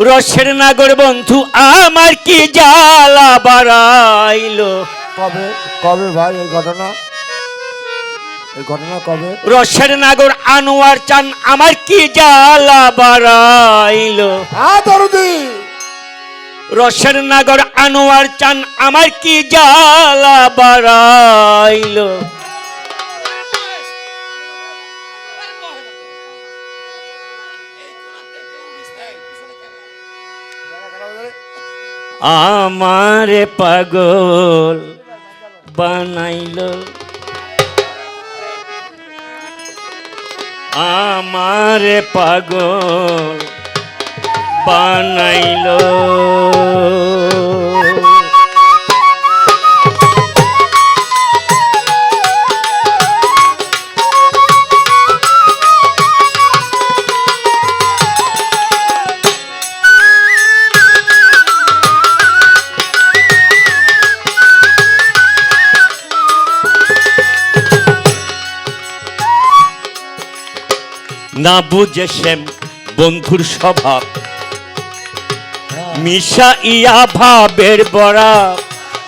রসের নাগর বন্ধু আমার কি জ্বালা বাড়াইলো? কবে? কবে ভাই এই ঘটনা? এই ঘটনা কবে? রসের নাগর আনোয়ার চান আমার কি জ্বালা বাড়াইলো? হ্যাঁ দরদি। রসের নাগর আনোয়ার চান আমার কি জ্বালা বাড়াইলো? আমারে পাগল বানাইলো। আমারে পাগল বানাইলো। না বুঝে শ্যাম বন্ধুর স্বভাব। মিশা ইয়া ভাবের বড়া,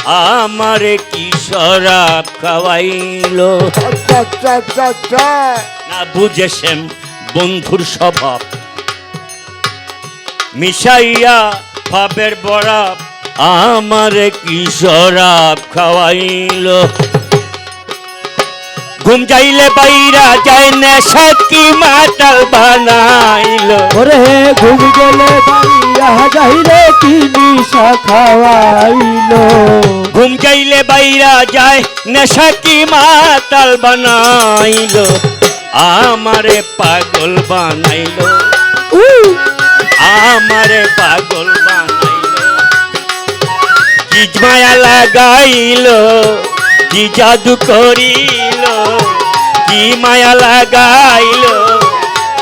আমারে কি শরাব খাওয়াইলো। না বুঝে শ্যাম বন্ধুর স্বভাব। মিশাইয়া ভাবের বড়া, আমারে কি শরাব খাওয়াইলো। ঘুম যাইলে বাইরা যায় নেশা কি মাতাল বানাইলো? ওরে ঘুম গেলে বাড়িয়া যাইরে কি নিশা খাওয়াইলো? ঘুম যাইলে বাইরা যায় নেশা কি মাতাল বানাইলো? আমারে পাগল বানাইলো। আমারে পাগল বানাইলো। কি মায়া লাগাইলো কি জাদু করিল? কি মায়া লাগাইল?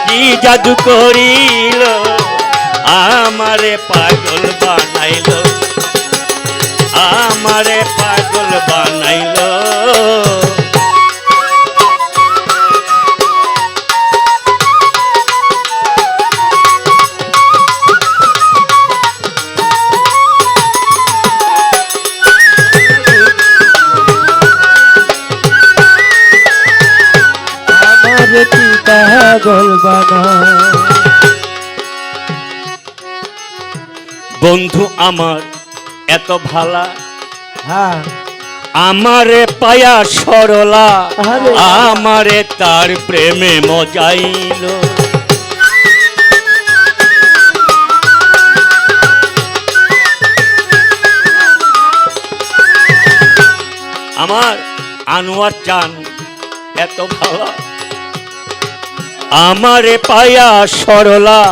কি জাদু করিল? আমারে পাগল বানাইল। আমারে পাগল বানাইলো। পাগল বন্ধু আমার এত ভালা। হ্যাঁ। আমারে পায়া সরলা আমারে তার প্রেমে মজাইল। আমার আনোয়ার চান এত ভালো। আমারে পায়া সরলা,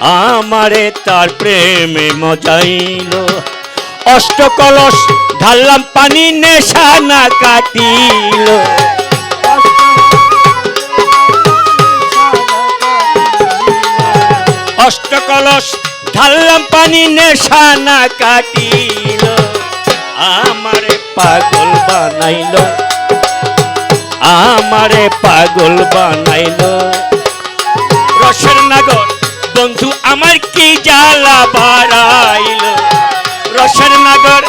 আমারে তার প্রেমে মজাইল। অষ্টকলস ঢাললাম পানি, নেশা না কাটিল। অষ্টকলস ঢাললাম পানি, নেশা না কাটিল। আমারে পাগল বানাইল, আমারে পাগল বানাইল। রসের নাগর, বন্ধু আমার কি জ্বালা বাড়াইল? রসের নাগর,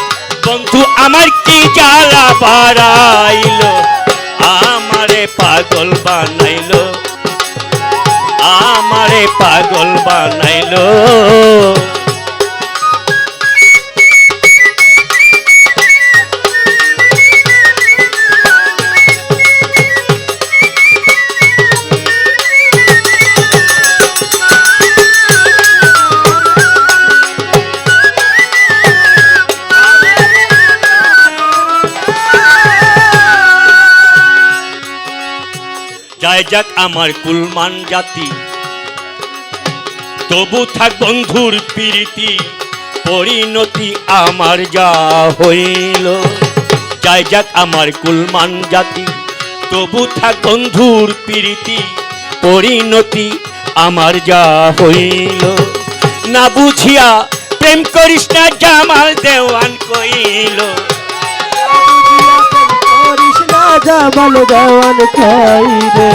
বন্ধু আমার কি জ্বালা বাড়াইল? আমারে পাগল বানাইল, আমারে পাগল বানাইল। যায় যাক আমার কুলমান জাতি। তবু থাক বন্ধুর প্রীতি, পরিণতি আমার যা হইল। যায় যাক আমার কুলমান জাতি, তবু থাক বন্ধুর প্রীতি, পরিণতি আমার যা হইল। না বুঝিয়া প্রেম করিস না, জামাল দেওয়ান কইল। বল দেওয়ান কই রে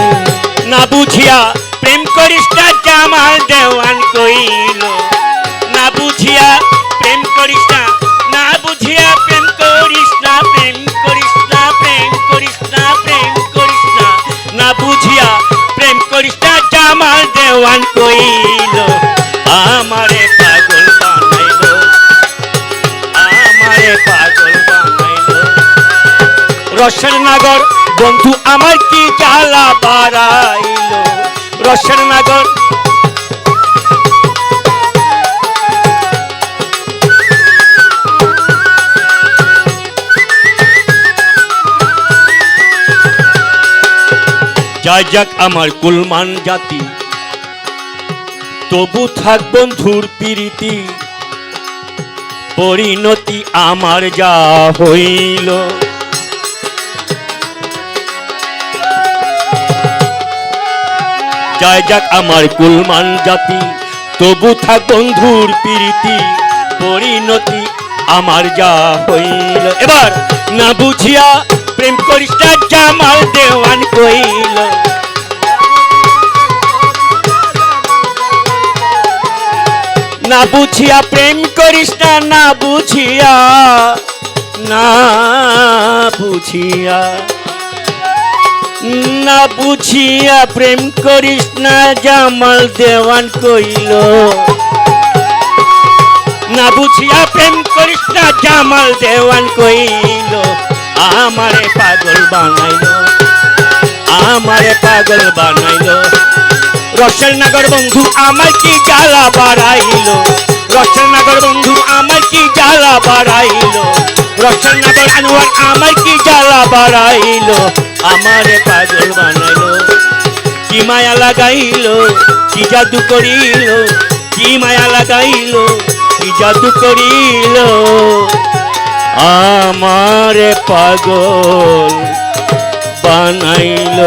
না বুঝিয়া প্রেম করিস জামাল দেওয়ান কইল। না বুঝিয়া প্রেম করিস না বুঝিয়া প্রেম করিস প্রেম করিস প্রেম করিস প্রেম করিস না। বুঝিয়া প্রেম করিস জামাল দেওয়ান কইল। আমারে পাগল বানাইল, আমারে পাগল বানাইল। রসের নগর বন্ধু আমার কি জ্বালা বাড়াইল? রসের নাগর। যাই যাক আমার কুলমান জাতি, তবু থাক বন্ধুর প্রীতি, পরিণতি আমার যা হইল। যাই যাক আমার কুলমান জাতি। তবু থাক বন্ধুর প্রীতি, পরিণতি আমার যা হইল। এবার না বুঝিয়া প্রেম করিস জামাল দেওয়ান কইল। না বুঝিয়া প্রেম করিস না না বুঝিয়া না বুঝিয়া না বুঝিয়া প্রেম করিস না, জামাল দেওয়ান কইল। না বুঝিয়া প্রেম করিস না, জামাল দেওয়ান কইল। আমারে পাগল বানাইল, আমারে পাগল বানাইল। রসেল নগর বন্ধু আমার কি জ্বালা বাড়াইল? রসেল নগর বন্ধু আমার কি জ্বালা বাড়াইল? রসেল নগর আনোয়ার আমার কি জ্বালা বাড়াইল? আমারে পাগল বানাইল। কি মায়া লাগাইল? কি জাদু করিল? কি মায়া লাগাইল? কি জাদু করিল? আমারে পাগল বানাইল।